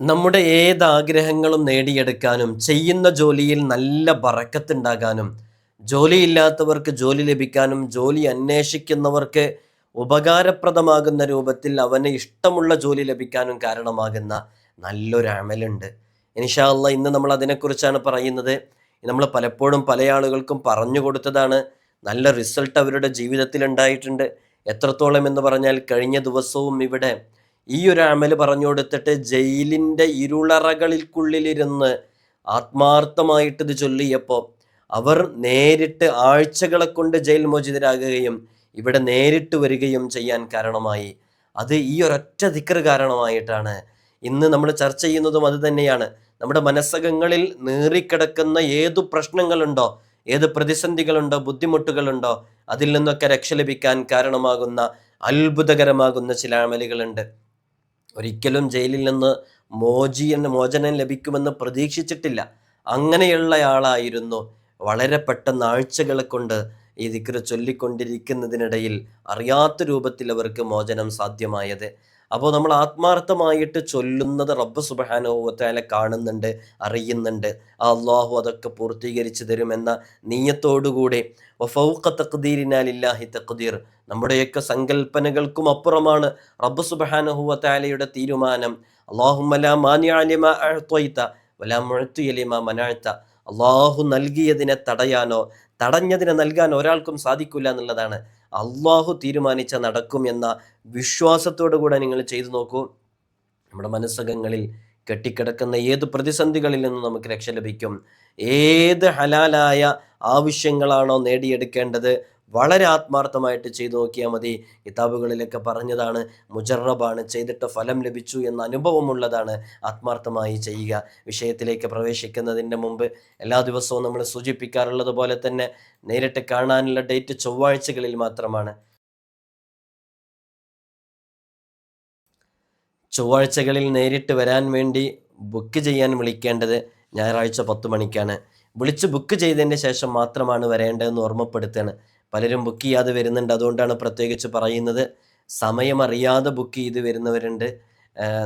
നമ്മുടെ ഏത് ആഗ്രഹങ്ങളും നേടിയെടുക്കാനും ചെയ്യുന്ന ജോലിയിൽ നല്ല ബറക്കത്തുണ്ടാകാനും ജോലിയില്ലാത്തവർക്ക് ജോലി ലഭിക്കാനും ജോലി അന്വേഷിക്കുന്നവർക്ക് ഉപകാരപ്രദമാകുന്ന രൂപത്തിൽ അവന് ഇഷ്ടമുള്ള ജോലി ലഭിക്കാനും കാരണമാകുന്ന നല്ലൊരു അമലുണ്ട്. ഇൻഷാല്ല ഇന്ന് നമ്മൾ അതിനെക്കുറിച്ചാണ് പറയുന്നത്. നമ്മൾ പലപ്പോഴും പല ആളുകൾക്കും പറഞ്ഞു കൊടുത്തതാണ്. നല്ല റിസൾട്ട് അവരുടെ ജീവിതത്തിൽ ഉണ്ടായിട്ടുണ്ട്. എത്രത്തോളം എന്ന് പറഞ്ഞാൽ കഴിഞ്ഞ ദിവസവും ഇവിടെ ഈ ഒരു അമൽ പറഞ്ഞു കൊടുത്തിട്ട് ജയിലിന്റെ ഇരുളറകളിൽക്കുള്ളിലിരുന്ന് ആത്മാർത്ഥമായിട്ട് ചൊല്ലിയപ്പോൾ അവർ നേരിട്ട് ആഴ്ചകളെ കൊണ്ട് ജയിൽ മോചിതരാകുകയും ഇവിടെ നേരിട്ട് വരികയും ചെയ്യാൻ കാരണമായി. അത് ഈ ഒരൊറ്റ ദിക്കർ കാരണമായിട്ടാണ്. ഇന്ന് നമ്മൾ ചർച്ച ചെയ്യുന്നതും അത് തന്നെയാണ്. നമ്മുടെ മനസ്സകങ്ങളിൽ നീറിക്കിടക്കുന്ന ഏതു പ്രശ്നങ്ങളുണ്ടോ ഏത് പ്രതിസന്ധികളുണ്ടോ ബുദ്ധിമുട്ടുകളുണ്ടോ അതിൽ നിന്നൊക്കെ രക്ഷ ലഭിക്കാൻ കാരണമാകുന്ന അത്ഭുതകരമാകുന്ന ചില അമലുകളുണ്ട്. ഒരിക്കലും ജയിലിൽ നിന്ന് മോചിയന് മോചനം ലഭിക്കുമെന്ന് പ്രതീക്ഷിച്ചിട്ടില്ല. അങ്ങനെയുള്ള ആളായിരുന്നു വളരെ പെട്ടെന്ന് ആഴ്ചകളെ കൊണ്ട് ഈ ദിക്ര ചൊല്ലിക്കൊണ്ടിരിക്കുന്നതിനിടയിൽ അറിയാത്ത രൂപത്തിൽ അവർക്ക് മോചനം സാധ്യമായത്. അപ്പോൾ നമ്മൾ ആത്മാർത്ഥമായിട്ട് ചൊല്ലുന്നത് റബ്ബ് സുബഹാനുഭവത്താലെ കാണുന്നുണ്ട് അറിയുന്നുണ്ട്. അള്ളാഹു അതൊക്കെ പൂർത്തീകരിച്ചു തരുമെന്ന നീയത്തോടുകൂടി ഫൗഖ തഖ്ദീരിനാലില്ലാഹി തഖ്ദീർ. നമ്മുടെയൊക്കെ സങ്കല്പനകൾക്കും അപ്പുറമാണ് റബ്ബ് സുബഹാനുഹുവത്താലയുടെ തീരുമാനം. അള്ളാഹുമല മാനിയാലിമ അഴ്ത്വയ്ത്ത വലാ മുഴത്തുയലിമ മനാഴ്ത്ത അള്ളാഹു നൽകിയതിനെ തടയാനോ തടഞ്ഞതിനെ നൽകാൻ ഒരാൾക്കും സാധിക്കില്ല എന്നുള്ളതാണ്. അള്ളാഹു തീരുമാനിച്ച നടക്കും എന്ന വിശ്വാസത്തോടു കൂടെ നിങ്ങൾ ചെയ്തു നോക്കൂ. നമ്മുടെ മനസ്സകങ്ങളിൽ കെട്ടിക്കിടക്കുന്ന ഏത് പ്രതിസന്ധികളിൽ നിന്നും നമുക്ക് രക്ഷ ലഭിക്കും. ഏത് ഹലാലായ ആവശ്യങ്ങളാണോ നേടിയെടുക്കേണ്ടത് വളരെ ആത്മാർത്ഥമായിട്ട് ചെയ്തു നോക്കിയാൽ മതി. കിതാബുകളിലൊക്കെ പറഞ്ഞതാണ് മുജറബാണ് ചെയ്തിട്ട് ഫലം ലഭിച്ചു എന്ന അനുഭവമുള്ളതാണ് ആത്മാർത്ഥമായി ചെയ്യുക. വിഷയത്തിലേക്ക് പ്രവേശിക്കുന്നതിന്റെ മുമ്പ് എല്ലാ ദിവസവും നമ്മൾ സൂചിപ്പിക്കാറുള്ളത് പോലെ തന്നെ നേരിട്ട് കാണാനുള്ള ഡേറ്റ് ചൊവ്വാഴ്ചകളിൽ മാത്രമാണ്. ചൊവ്വാഴ്ചകളിൽ നേരിട്ട് വരാൻ വേണ്ടി ബുക്ക് ചെയ്യാൻ വിളിക്കേണ്ടത് ഞായറാഴ്ച പത്ത് മണിക്കാണ്. വിളിച്ച് ബുക്ക് ചെയ്തതിന് ശേഷം മാത്രമാണ് വരേണ്ടതെന്ന് ഓർമ്മപ്പെടുത്തുകയാണ്. പലരും ബുക്ക് ചെയ്യാതെ വരുന്നുണ്ട്. അതുകൊണ്ടാണ് പ്രത്യേകിച്ച് പറയുന്നത്. സമയമറിയാതെ ബുക്ക് ചെയ്ത് വരുന്നവരുണ്ട്.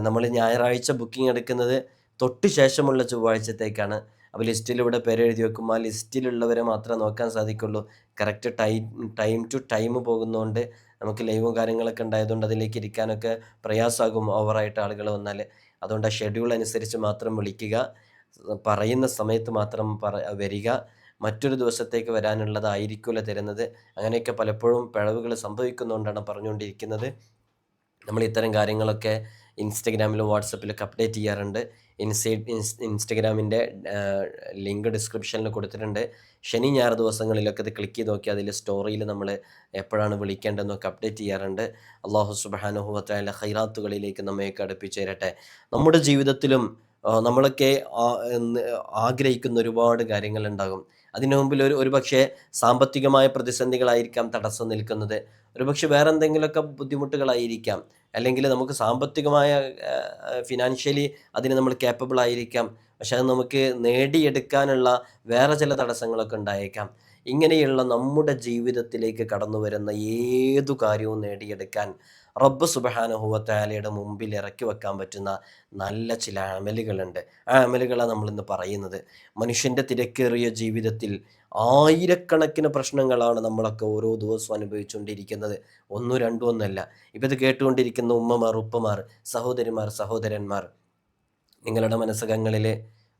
നമ്മൾ ഞായറാഴ്ച ബുക്കിംഗ് എടുക്കുന്നത് തൊട്ട് ശേഷമുള്ള ചൊവ്വാഴ്ചത്തേക്കാണ്. അപ്പോൾ ലിസ്റ്റിൽ ഇവിടെ പേര് എഴുതി വെക്കും. ആ ലിസ്റ്റിലുള്ളവരെ മാത്രമേ നോക്കാൻ സാധിക്കുള്ളൂ. Correct time time to time പോകുന്നതുകൊണ്ട് നമുക്ക് ലൈവും കാര്യങ്ങളൊക്കെ ഉണ്ടായതുകൊണ്ട് അതിലേക്ക് ഇരിക്കാനൊക്കെ പ്രയാസമാകും ഓവറായിട്ട് ആളുകൾ വന്നാൽ അതുകൊണ്ട് ആ ഷെഡ്യൂൾ അനുസരിച്ച് മാത്രം വിളിക്കുക. പറയുന്ന സമയത്ത് മാത്രം പറ വരിക. മറ്റൊരു ദിവസത്തേക്ക് വരാനുള്ളതായിരിക്കില്ല തരുന്നത്. അങ്ങനെയൊക്കെ പലപ്പോഴും പിഴവുകൾ സംഭവിക്കുന്നതുകൊണ്ടാണ് പറഞ്ഞുകൊണ്ടിരിക്കുന്നത്. നമ്മൾ ഇത്തരം കാര്യങ്ങളൊക്കെ ഇൻസ്റ്റഗ്രാമിലും വാട്സപ്പിലൊക്കെ അപ്ഡേറ്റ് ചെയ്യാറുണ്ട്. ഇൻസ്റ്റ ഇൻസ്റ്റഗ്രാമിന്റെ ലിങ്ക് ഡിസ്ക്രിപ്ഷനിൽ കൊടുത്തിട്ടുണ്ട്. ശനി ഞായർ ദിവസങ്ങളിലൊക്കെ ഇത് ക്ലിക്ക് ചെയ്ത് നോക്കി അതിൽ സ്റ്റോറിയിൽ നമ്മൾ എപ്പോഴാണ് വിളിക്കേണ്ടതെന്നൊക്കെ അപ്ഡേറ്റ് ചെയ്യാറുണ്ട്. അള്ളാഹു സുബാനുഹുവത്തായ ഹൈറാത്തുകളിലേക്ക് നമ്മയൊക്കെ അടുപ്പിച്ചു തരട്ടെ. നമ്മുടെ ജീവിതത്തിലും നമ്മളൊക്കെ ആഗ്രഹിക്കുന്ന ഒരുപാട് കാര്യങ്ങളുണ്ടാകും അതിനു മുമ്പിൽ ഒരു ഒരുപക്ഷെ സാമ്പത്തികമായ പ്രതിസന്ധികളായിരിക്കാം തടസ്സം നിൽക്കുന്നത്. ഒരുപക്ഷെ വേറെ എന്തെങ്കിലുമൊക്കെ ബുദ്ധിമുട്ടുകളായിരിക്കാം. അല്ലെങ്കിൽ നമുക്ക് സാമ്പത്തികമായ ഫിനാൻഷ്യലി അതിന് നമ്മൾ കേപ്പബിൾ ആയിരിക്കാം. പക്ഷെ അത് നമുക്ക് നേടിയെടുക്കാനുള്ള വേറെ ചില തടസ്സങ്ങളൊക്കെ ഉണ്ടായേക്കാം. ഇങ്ങനെയുള്ള നമ്മുടെ ജീവിതത്തിലേക്ക് കടന്നു വരുന്ന ഏതു കാര്യവും നേടിയെടുക്കാൻ റബ്ബ് സുബഹാനുഹുവത്താലയുടെ മുമ്പിൽ ഇറക്കി വെക്കാൻ പറ്റുന്ന നല്ല ചില അമലുകളുണ്ട്. ആ അമലുകളാണ് നമ്മളിന്ന് പറയുന്നത്. മനുഷ്യന്റെ തിരക്കേറിയ ജീവിതത്തിൽ ആയിരക്കണക്കിന് പ്രശ്നങ്ങളാണ് നമ്മളൊക്കെ ഓരോ ദിവസവും അനുഭവിച്ചുകൊണ്ടിരിക്കുന്നത്. ഒന്നും രണ്ടും ഒന്നല്ല. ഇപ്പം ഇത് കേട്ടുകൊണ്ടിരിക്കുന്ന ഉമ്മമാർ ഉപ്പമാർ സഹോദരിമാർ സഹോദരന്മാർ നിങ്ങളുടെ മനസ്സകങ്ങളിൽ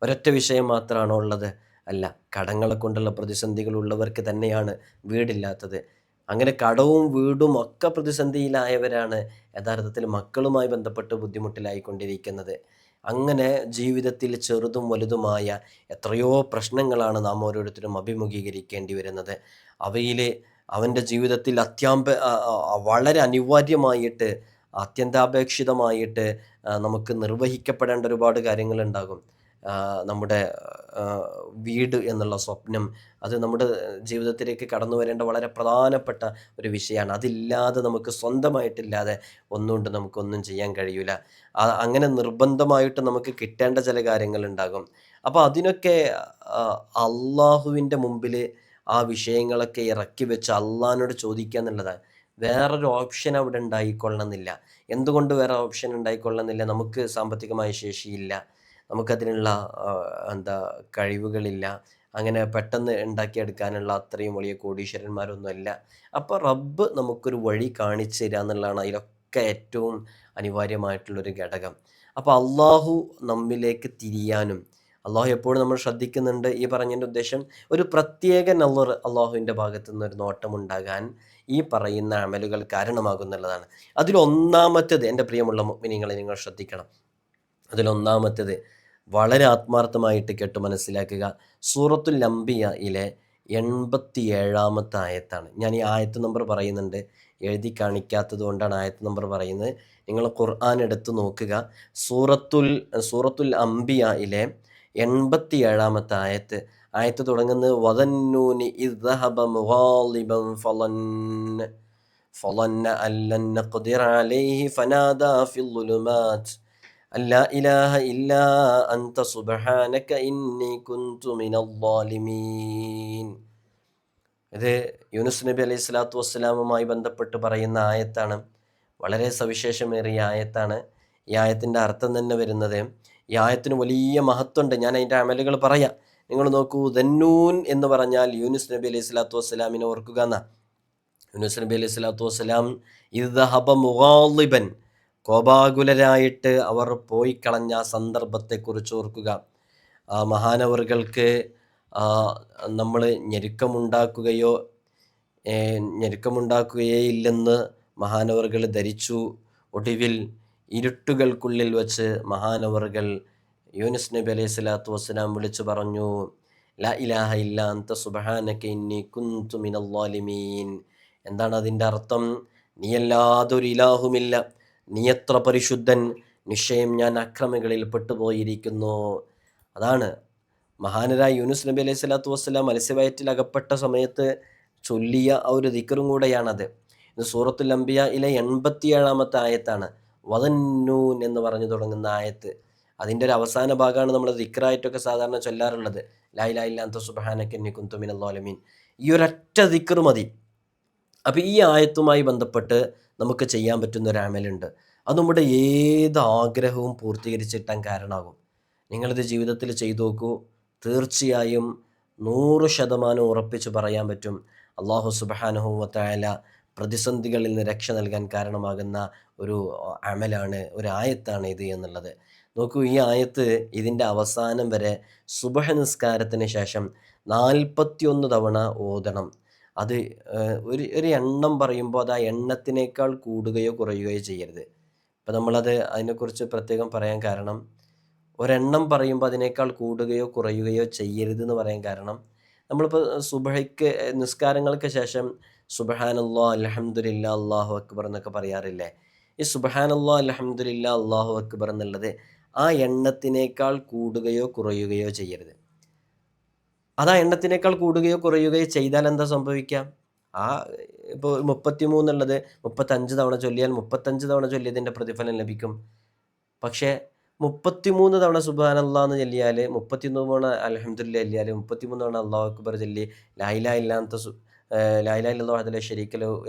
ഒരൊറ്റ വിഷയം മാത്രമാണോ ഉള്ളത് അല്ല കടങ്ങളെ കൊണ്ടുള്ള പ്രതിസന്ധികൾ ഉള്ളവർക്ക് തന്നെയാണ് വീടില്ലാത്തത്. അങ്ങനെ കടവും വീടും ഒക്കെ പ്രതിസന്ധിയിലായവരാണ് യഥാർത്ഥത്തിൽ മക്കളുമായി ബന്ധപ്പെട്ട് ബുദ്ധിമുട്ടിലായിക്കൊണ്ടിരിക്കുന്നത്. അങ്ങനെ ജീവിതത്തിൽ ചെറുതും വലുതുമായ എത്രയോ പ്രശ്നങ്ങളാണ് നാം ഓരോരുത്തരും അഭിമുഖീകരിക്കേണ്ടി വരുന്നത്. അവയിൽ അവന്റെ ജീവിതത്തിൽ അത്യാമ്പ വളരെ അനിവാര്യമായിട്ട് അത്യന്താപേക്ഷിതമായിട്ട് നമുക്ക് നിർവഹിക്കപ്പെടേണ്ട ഒരുപാട് കാര്യങ്ങളുണ്ടാകും. നമ്മുടെ വീട് എന്നുള്ള സ്വപ്നം അത് നമ്മുടെ ജീവിതത്തിലേക്ക് കടന്നു വരേണ്ട വളരെ പ്രധാനപ്പെട്ട ഒരു വിഷയമാണ്. അതില്ലാതെ നമുക്ക് സ്വന്തമായിട്ടില്ലാതെ ഒന്നുകൊണ്ട് നമുക്കൊന്നും ചെയ്യാൻ കഴിയില്ല അങ്ങനെ നിർബന്ധമായിട്ട് നമുക്ക് കിട്ടേണ്ട ചില കാര്യങ്ങൾ ഉണ്ടാകും. അപ്പോൾ അതിനൊക്കെ അള്ളാഹുവിന്റെ മുമ്പിൽ ആ വിഷയങ്ങളൊക്കെ ഇറക്കി വെച്ച് അള്ളാഹിനോട് ചോദിക്കുക എന്നുള്ളതാണ് വേറൊരു ഓപ്ഷൻ അവിടെ ഉണ്ടായിക്കൊള്ളണമെന്നില്ല. എന്തുകൊണ്ട് വേറെ ഓപ്ഷൻ ഉണ്ടായിക്കൊള്ളണമെന്നില്ല? നമുക്ക് സാമ്പത്തികമായ ശേഷിയില്ല. നമുക്കതിനുള്ള എന്താ കഴിവുകളില്ല. അങ്ങനെ പെട്ടെന്ന് ഉണ്ടാക്കിയെടുക്കാനുള്ള അത്രയും വലിയ കോടീശ്വരന്മാരൊന്നുമല്ല. അപ്പോൾ റബ്ബ് നമുക്കൊരു വഴി കാണിച്ചു തരിക എന്നുള്ളതാണ് അതിലൊക്കെ ഏറ്റവും അനിവാര്യമായിട്ടുള്ളൊരു ഘടകം. അപ്പോൾ അള്ളാഹു നമ്മിലേക്ക് തിരിയാനും അള്ളാഹു എപ്പോഴും നമ്മൾ ശ്രദ്ധിക്കുന്നുണ്ട് ഈ പറഞ്ഞതിന്റെ ഉദ്ദേശം ഒരു പ്രത്യേക നല്ലർ അള്ളാഹുവിന്റെ ഭാഗത്തു നിന്ന് ഒരു നോട്ടംണ്ടാകാൻ ഈ പറയുന്ന അമലുകൾ കാരണമാകുന്നുള്ളതാണ് അതിലൊന്നാമത്തേത് എന്റെ പ്രിയമുള്ള മുഅ്മിനീങ്ങളെ നിങ്ങൾ ശ്രദ്ധിക്കണം. അതിലൊന്നാമത്തേത് വളരെ ആത്മാർത്ഥമായിട്ട് കേട്ട് മനസ്സിലാക്കുക. സൂറത്തുൽ ലംബിയയിലെ എൺപത്തി ഏഴാമത്തെ ആയത്താണ്. ഞാൻ ഈ ആയത്ത് നമ്പർ പറയുന്നുണ്ട്. എഴുതി കാണിക്കാത്തത് കൊണ്ടാണ് ആയത്ത് നമ്പർ പറയുന്നത്. നിങ്ങൾ ഖുർആൻ എടുത്ത് നോക്കുക. സൂറത്തുൽ സൂറത്തുൽ അംബിയയിലെ എൺപത്തി ഏഴാമത്തെ ആയത്ത്. ആയത്ത് തുടങ്ങുന്നത് വദന്നൂനി ഫലന്ന അലൈഹി ഫിൽ لا إله إلا أنت سبحانك إني كنت من الظالمين ഇത് യൂനുസ് നബി അലൈഹി സ്വലാത്തു വസ്സലാമുമായി ബന്ധപ്പെട്ട് പറയുന്ന ആയത്താണ് വളരെ സവിശേഷമേറിയ ആയത്താണ് ഈ ആയത്തിൻ്റെ അർത്ഥം തന്നെ വരുന്നത് ഈ ആയത്തിന് വലിയ മഹത്വമുണ്ട് ഞാൻ അതിൻ്റെ അമലുകൾ പറയാം നിങ്ങൾ നോക്കൂ ദന്നൂൻ എന്ന് പറഞ്ഞാൽ യൂനുസ് നബി അലൈഹി സ്വലാത്തു വസ്സലാമിനെ ഓർക്കുക എന്നാ യൂനുസ് നബി അലൈഹി സ്വലാത്തു വസ്സലാം ഇദ്ഹബ മുഗാളിബൻ കോപാകുലരായിട്ട് അവർ പോയി കളഞ്ഞ സന്ദർഭത്തെക്കുറിച്ച് ഓർക്കുക. ആ മഹാനവറുകൾക്ക് നമ്മൾ ഞെരുക്കമുണ്ടാക്കുകയോ ഞെരുക്കമുണ്ടാക്കുകയേ ഇല്ലെന്ന് മഹാനവറുകൾ ധരിച്ചു. ഒടുവിൽ ഇരുട്ടുകൾക്കുള്ളിൽ വച്ച് മഹാനവറുകൾ യൂനിസ് നബി അലൈഹി സ്വലാത്തു വസ്സലാം വിളിച്ചു പറഞ്ഞു ലാ ഇലാഹ ഇല്ല അന്ത ഇന്നി കുന്തു എന്താണ് അതിന്റെ അർത്ഥം? നീ അല്ലാതൊരു ഇലാഹുമില്ല. നീ എത്ര പരിശുദ്ധൻ നിശ്ചയം ഞാൻ അക്രമികളിൽ പെട്ടുപോയിരിക്കുന്നു. അതാണ്. മഹാനരായ യൂനുസ് നബി അലൈഹി സ്വലാത്തു വസ്സലാം മത്സ്യവയറ്റിൽ അകപ്പെട്ട സമയത്ത് ചൊല്ലിയ ആ ഒരു ദിക്കറും കൂടെയാണത്. ഇത് സൂറത്തുൽ അംബിയയിലെ എൺപത്തിയേഴാമത്തെ ആയത്താണ്. വദന്നൂൻ എന്ന് പറഞ്ഞു തുടങ്ങുന്ന ആയത്ത്. അതിന്റെ ഒരു അവസാന ഭാഗമാണ് നമ്മൾ ദിക്കറായിട്ടൊക്കെ സാധാരണ ചൊല്ലാറുള്ളത്. ലായിലാ ഇല്ലാത്ത സുബഹാനക്കന്നി കുന്തുമിൻ അള്ളാലമീൻ ഈ ഒരൊറ്റ ദിക്റ് മതി. അപ്പോൾ ഈ ആയത്തുമായി ബന്ധപ്പെട്ട് നമുക്ക് ചെയ്യാൻ പറ്റുന്ന ഒരു അമലുണ്ട്. അത് നമ്മുടെ ഏത് ആഗ്രഹവും പൂർത്തീകരിച്ചിട്ടാൻ കാരണമാകും. നിങ്ങളിത് ജീവിതത്തിൽ ചെയ്തു നോക്കൂ. തീർച്ചയായും നൂറ് ശതമാനം ഉറപ്പിച്ച് പറയാൻ പറ്റും. അള്ളാഹു സുബാനുഹൂവത്തായ പ്രതിസന്ധികളിൽ നിന്ന് രക്ഷ നൽകാൻ കാരണമാകുന്ന ഒരു അമലാണ് ഒരു ആയത്താണ് ഇത് എന്നുള്ളത്. നോക്കൂ ഈ ആയത്ത് ഇതിന്റെ അവസാനം വരെ സുബഹ നിസ്കാരത്തിന് ശേഷം നാൽപ്പത്തിയൊന്ന് തവണ ഓതണം. അത് ഒരു ഒരു എണ്ണം പറയുമ്പോൾ അത് ആ എണ്ണത്തിനേക്കാൾ കൂടുകയോ കുറയുകയോ ചെയ്യരുത്. ഇപ്പം നമ്മളത് അതിനെക്കുറിച്ച് പ്രത്യേകം പറയാൻ കാരണം ഒരെണ്ണം പറയുമ്പോൾ അതിനേക്കാൾ കൂടുകയോ കുറയുകയോ ചെയ്യരുത് എന്ന് പറയാൻ കാരണം നമ്മളിപ്പോൾ സുബഹയ്ക്ക് നിസ്കാരങ്ങൾക്ക് ശേഷം സുബഹാനല്ലോ അലഹമുല്ല അള്ളാഹു അക്ബർ എന്നൊക്കെ പറയാറില്ലേ? ഈ സുബഹാനല്ലോ അലഹമുല്ല അള്ളാഹു അക്ബർ എന്നുള്ളത് ആ എണ്ണത്തിനേക്കാൾ കൂടുകയോ കുറയുകയോ ചെയ്യരുത്. അത് ആ എണ്ണത്തിനേക്കാൾ കൂടുകയോ കുറയുകയോ ചെയ്താൽ എന്താ സംഭവിക്കാം? ആ ഇപ്പോൾ മുപ്പത്തി മൂന്നുള്ളത് മുപ്പത്തഞ്ച് തവണ ചൊല്ലിയാൽ മുപ്പത്തഞ്ച് തവണ ചൊല്ലിയതിന്റെ പ്രതിഫലം ലഭിക്കും. പക്ഷേ മുപ്പത്തിമൂന്ന് തവണ സുബാനല്ലാ എന്ന് ചൊല്ലിയാൽ മുപ്പത്തിമൂന്ന് തവണ അലഹമുല്ല ചൊല്ലിയാൽ മുപ്പത്തിമൂന്ന് തവണ അള്ളാഹു അക്ബർ ചൊല്ലി ലായില ഇല്ലാത്ത സു ലായില ഇല്ലാ അതിലെ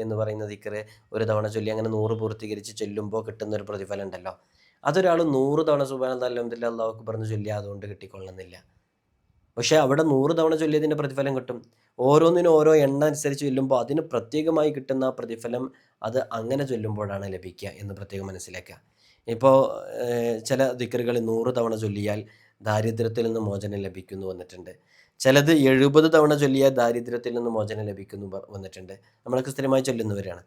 എന്ന് പറയുന്ന ദിക്കറ് ഒരു തവണ ചൊല്ലി അങ്ങനെ നൂറ് പൂർത്തീകരിച്ച് ചൊല്ലുമ്പോൾ കിട്ടുന്ന ഒരു പ്രതിഫലം ഉണ്ടല്ലോ. അതൊരാൾ നൂറ് തവണ സുബാൻ അലഹമുല്ല അള്ളാഹു അക്ബർ എന്ന് ചൊല്ലി അതുകൊണ്ട് കിട്ടിക്കൊള്ളുന്നില്ല. പക്ഷേ അവിടെ നൂറ് തവണ ചൊല്ലിയതിന്റെ പ്രതിഫലം കിട്ടും. ഓരോന്നിനും ഓരോ എണ്ണ അനുസരിച്ച് ചൊല്ലുമ്പോൾ അതിന് പ്രത്യേകമായി കിട്ടുന്ന പ്രതിഫലം അത് അങ്ങനെ ചൊല്ലുമ്പോഴാണ് ലഭിക്കുക എന്ന് പ്രത്യേകം മനസ്സിലാക്കുക. ഇപ്പോൾ ചില ദിക്കറുകൾ നൂറ് തവണ ചൊല്ലിയാൽ ദാരിദ്ര്യത്തിൽ നിന്ന് മോചനം ലഭിക്കുന്നു വന്നിട്ടുണ്ട്. ചിലത് എഴുപത് തവണ ചൊല്ലിയാൽ ദാരിദ്ര്യത്തിൽ നിന്ന് മോചനം ലഭിക്കുന്നു വന്നിട്ടുണ്ട്. നമ്മളൊക്കെ സ്ഥിരമായി ചൊല്ലുന്നവരാണ്.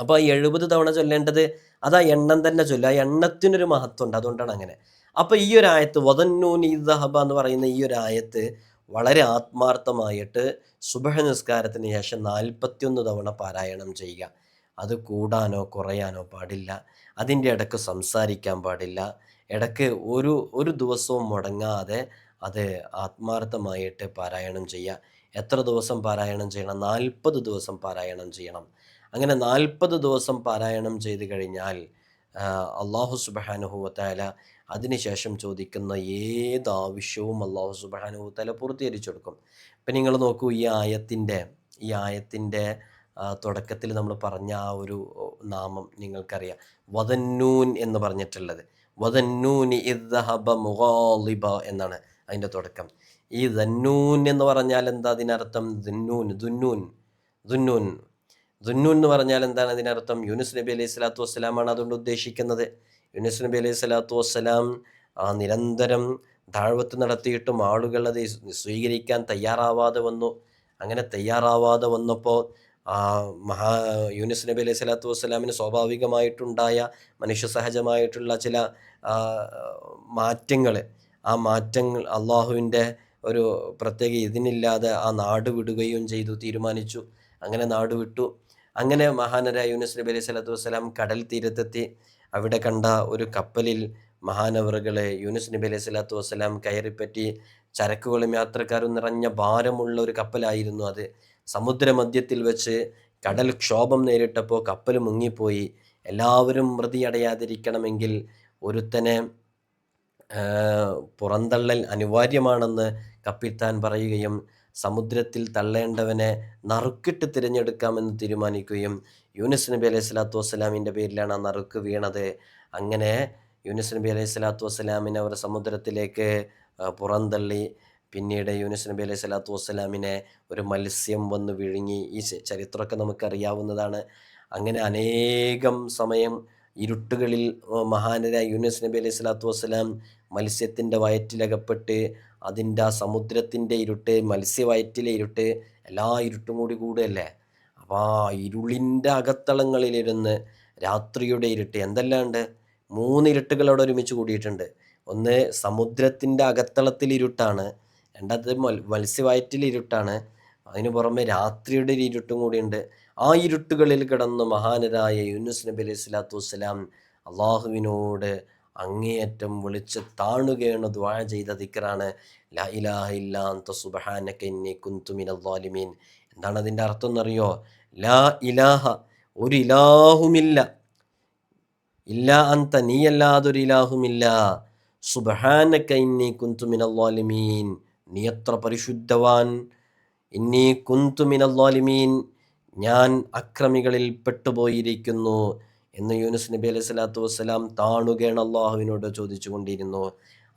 അപ്പോൾ ആ എഴുപത് തവണ ചൊല്ലേണ്ടത് അത് ആ എണ്ണം തന്നെ ചൊല്ലുക. ആ എണ്ണത്തിനൊരു മഹത്വമുണ്ട്. അതുകൊണ്ടാണ് അങ്ങനെ. അപ്പോൾ ഈ ഒരു ആയത്ത് വദന്നൂൻ ദഹബ എന്ന് പറയുന്ന ഈ ഒരു ആയത്ത് വളരെ ആത്മാർത്ഥമായിട്ട് സുബഹ നിസ്കാരത്തിന് ശേഷം നാൽപ്പത്തിയൊന്ന് തവണ പാരായണം ചെയ്യുക. അത് കൂടാനോ കുറയാനോ പാടില്ല. അതിന്റെ ഇടയ്ക്ക് സംസാരിക്കാൻ പാടില്ല. ഇടയ്ക്ക് ഒരു ഒരു ദിവസവും മുടങ്ങാതെ അത് ആത്മാർത്ഥമായിട്ട് പാരായണം ചെയ്യുക. എത്ര ദിവസം പാരായണം ചെയ്യണം? നാൽപ്പത് ദിവസം പാരായണം ചെയ്യണം. അങ്ങനെ നാൽപ്പത് ദിവസം പാരായണം ചെയ്ത് കഴിഞ്ഞാൽ അള്ളാഹു സുബാനുഹുവത്തായ അതിനുശേഷം ചോദിക്കുന്ന ഏത് ആവശ്യവും അള്ളാഹു സുബാനുഹുത്താല പൂർത്തീകരിച്ചു കൊടുക്കും ഇപ്പം നിങ്ങൾ നോക്കൂ ഈ ആയത്തിന്റെ ഈ ആയത്തിന്റെ തുടക്കത്തിൽ നമ്മൾ പറഞ്ഞ ആ ഒരു നാമം നിങ്ങൾക്കറിയാം. വദന്നൂൻ എന്ന് പറഞ്ഞിട്ടുള്ളത്. മുഗാളിബ എന്നാണ് അതിന്റെ തുടക്കം. ഈ ദന്നൂൻ എന്ന് പറഞ്ഞാൽ എന്താ അതിനർത്ഥം? ദുന്നൂൻ ദുന്നൂൻ ദുന്നൂൻ. ദുന്നൂൻ എന്ന് പറഞ്ഞാൽ എന്താണ് അതിനർത്ഥം? യൂനുസ് നബി അലൈഹി സ്വലാത്തു വസ്സലാമാണ് അതുകൊണ്ട് ഉദ്ദേശിക്കുന്നത്. യൂനുസ് നബി അലൈഹി സ്വലാത്തു വസ്സലാം ആ നിരന്തരം താഴ്വത്ത് നടത്തിയിട്ടും ആളുകൾ അത് സ്വീകരിക്കാൻ തയ്യാറാവാതെ വന്നു. അങ്ങനെ തയ്യാറാവാതെ വന്നപ്പോൾ ആ മഹാ യൂനിസ് നബി അലൈഹി സ്വലാത്തു വസ്സലാമിന് സ്വാഭാവികമായിട്ടുണ്ടായ മനുഷ്യ സഹജമായിട്ടുള്ള ചില മാറ്റങ്ങൾ. ആ മാറ്റങ്ങൾ അള്ളാഹുവിന്റെ ഒരു പ്രത്യേക ഇതിനില്ലാതെ ആ നാട് വിടുകയും ചെയ്തു തീരുമാനിച്ചു. അങ്ങനെ നാട് വിട്ടു. അങ്ങനെ മഹാനരായ യൂനിസ് നബി അലൈഹി സ്വലാത്തു വസ്സലാം കടൽ തീരത്തെത്തി അവിടെ കണ്ട ഒരു കപ്പലിൽ മഹാനവറുകളെ യൂനുസ് നബി അലൈഹി സ്വലാത്തു വസ്സലാം കയറിപ്പറ്റി ചരക്കുകളും യാത്രക്കാരും നിറഞ്ഞ ഭാരമുള്ള ഒരു കപ്പലായിരുന്നു അത്. സമുദ്രമധ്യത്തിൽ വെച്ച് കടൽ ക്ഷോഭം നേരിട്ടപ്പോൾ കപ്പൽ മുങ്ങിപ്പോയി. എല്ലാവരും മൃതിയടയാതിരിക്കണമെങ്കിൽ ഒരുത്തനെ പുറന്തള്ളൽ അനിവാര്യമാണെന്ന് കപ്പിത്താൻ പറയുകയും സമുദ്രത്തിൽ തള്ളേണ്ടവനെ നറുക്കിട്ട് തിരഞ്ഞെടുക്കാമെന്ന് തീരുമാനിക്കുകയും യൂനസ് നബി അലൈഹി സ്വലാത്തു വസ്സലാമിന്റെ പേരിലാണ് ആ നറുക്ക് വീണത്. അങ്ങനെ യൂനസ് നബി അലൈഹി സ്വലാത്തു വസ്സലാമിനെ അവർ സമുദ്രത്തിലേക്ക് പുറന്തള്ളി. പിന്നീട് യൂനുസ് നബി അലൈഹി സ്വലാത്തു വസ്സലാമിനെ ഒരു മത്സ്യം വന്ന് വിഴുങ്ങി. ഈ ചരിത്രമൊക്കെ നമുക്കറിയാവുന്നതാണ്. അങ്ങനെ അനേകം സമയം ഇരുട്ടുകളിൽ മഹാനരായ യൂനുസ് നബി അലൈഹി സ്വലാത്തു വസ്സലാം മത്സ്യത്തിന്റെ വയറ്റിലകപ്പെട്ട് അതിന്റെ ആ സമുദ്രത്തിന്റെ ഇരുട്ട് മത്സ്യവയറ്റിലെ ഇരുട്ട് എല്ലാ ഇരുട്ടും കൂടി കൂടുകയല്ലേ? അപ്പോൾ ആ ഇരുളിന്റെ അകത്തളങ്ങളിലിരുന്ന് രാത്രിയുടെ ഇരുട്ട് എന്തെല്ലാം ഉണ്ട്? മൂന്ന് ഇരുട്ടുകൾ അവിടെ ഒരുമിച്ച് കൂടിയിട്ടുണ്ട്. ഒന്ന് സമുദ്രത്തിന്റെ അകത്തളത്തിൽ ഇരുട്ടാണ്. രണ്ടാമത് മത്സ്യവയറ്റിൽ ഇരുട്ടാണ്. അതിനു പുറമെ രാത്രിയുടെ ഒരു ഇരുട്ടും കൂടിയുണ്ട്. ആ ഇരുട്ടുകളിൽ കിടന്ന് മഹാനരായ യൂനുസ് നബി അലൈഹി സ്വലാത്തു വസ്സലാം അള്ളാഹുവിനോട് അങ്ങേയറ്റം വിളിച്ച് താണുകയാണ് ദ്വാ ചെയ്ത ദിക്കറാണ് ലാ ഇലാഹ ഇന്നി എന്താണ് അതിന്റെ അർത്ഥം എന്നറിയോ ലാ ഇലാഹ ഒരു ഇലാഹുമില്ല. ഇല്ല അന്ത നീയല്ലാതൊരു ഇലാഹുമില്ല. സുബ്ഹാനക ഇന്നി കുന്തു മിനൽ ളാലിമീൻ നീ എത്ര പരിശുദ്ധവാൻ? ഇന്നി കുന്തു മിനൽ ളാലിമീൻ ഞാൻ അക്രമികളിൽ പെട്ടുപോയിരിക്കുന്നു. എന്ന് യൂനുസ് നബി അലൈഹി സ്വലാത്തു വസ്സലാം താണുകയാണ് അള്ളാഹുവിനോട് ചോദിച്ചു കൊണ്ടിരുന്നു